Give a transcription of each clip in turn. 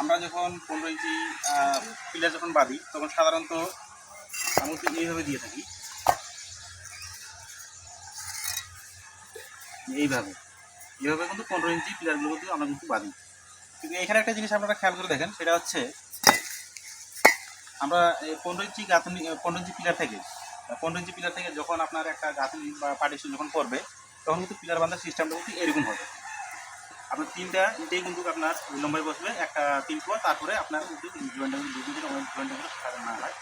আমরা যখন পনেরো ইঞ্চি পিলার যখন বাঁধি, তখন সাধারণত আমরা এইভাবে দিয়ে থাকি। এইভাবে। এইভাবে কিন্তু পনেরো ইঞ্চি পিলারগুলো কিন্তু আমরা কিন্তু বাঁধি। কিন্তু এখানে একটা জিনিস আপনারা খেয়াল করে দেখেন, সেটা হচ্ছে আমরা পনেরো ইঞ্চি গাঁথনি পনেরো ইঞ্চি পিলার থেকে, পনেরো ইঞ্চি পিলার থেকে যখন আপনার একটা গাঁথনি বা পার্টিশন যখন করবে তখন কিন্তু পিলার বাঁধার সিস্টেমটা কিন্তু এরকম হবে। আপনার তিনটা ইটেই কিন্তু আপনার দুই নম্বরে বসবে। একটা তিন কোয়া, তারপরে আপনার জয়েন্টটা না হয়।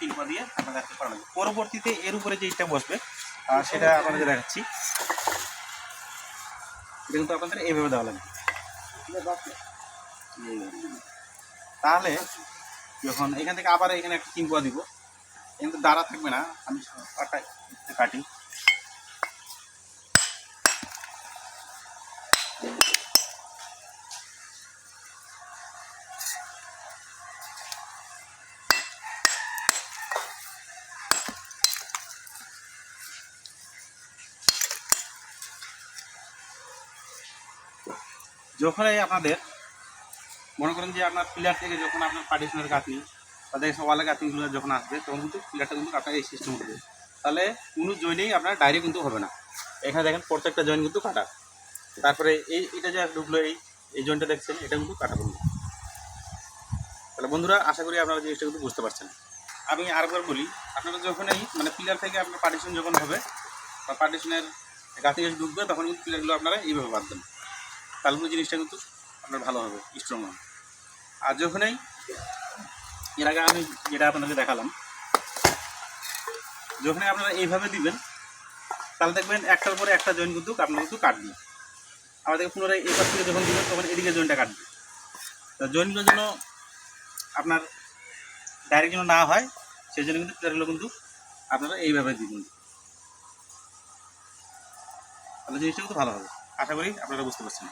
তিন দিয়ে আপনার লাগবে পরবর্তীতে এর উপরে যে ইটটা বসবে সেটা আপনাদের দেখাচ্ছি। এটা কিন্তু আপনাদের এইভাবে দেওয়া লাগবে। তাহলে যখন এখান থেকে আবার এখানে একটা তিন কোয়া দিব কিন্তু দাঁড়া থাকবে না, আমি একটু কাটি যখনই আপনাদের, মনে করেন যে আপনার পিলার থেকে যখন আপনার পার্টিশনের গাঁথনি বা দেখেন ওয়ালের গাঁথনিগুলো যখন আসবে, তখন কিন্তু পিলারটা কিন্তু আপনার এই সিস্টেম হবে তাহলে কোনো জয়েনেই আপনার ডাইরেক্ট কিন্তু হবে না। এখানে দেখেন প্রত্যেকটা জয়েন কিন্তু কাটা। তারপরে এই, এটা যে ঢুকলো এই এই জয়েনটা দেখছেন, এটা কিন্তু কাটা পড়ল তাহলে বন্ধুরা, আশা করি আপনারা জিনিসটা কিন্তু বুঝতে পারছেন। আমি আরেকবার বলি, আপনারা যখনই মানে পিলার থেকে আপনার পার্টিশন যখন হবে, বা পার্টিশনের যখন ঢুকবে, তখন কিন্তু পিলারগুলো আপনারা এইভাবে বাঁধবেন। কিন্তু জিনিসটা কিন্তু আপনার ভালো হবে স্ট্রং হবে। আর যখনই, এর আগে আমি যেটা আপনাদেরকে দেখালাম, যখনই আপনারা এইভাবে দিবেন, তাহলে দেখবেন একটার পরে একটা জয়েন্ট কিন্তু আপনার কিন্তু কাটবে আবার পুনরায় এই পাশ থেকে যখন দিবেন, তখন এদিকে জয়েন্টটা কাটবে তা জয়েন্টগুলো যেন আপনার ডাইরেক্ট যেন না হয়, সেই জন্য কিন্তু পিলারগুলো কিন্তু আপনারা এইভাবে দিবেন। তাহলে জিনিসটা কিন্তু ভালো হবে। আশা করি আপনারা বুঝতে পারছেন।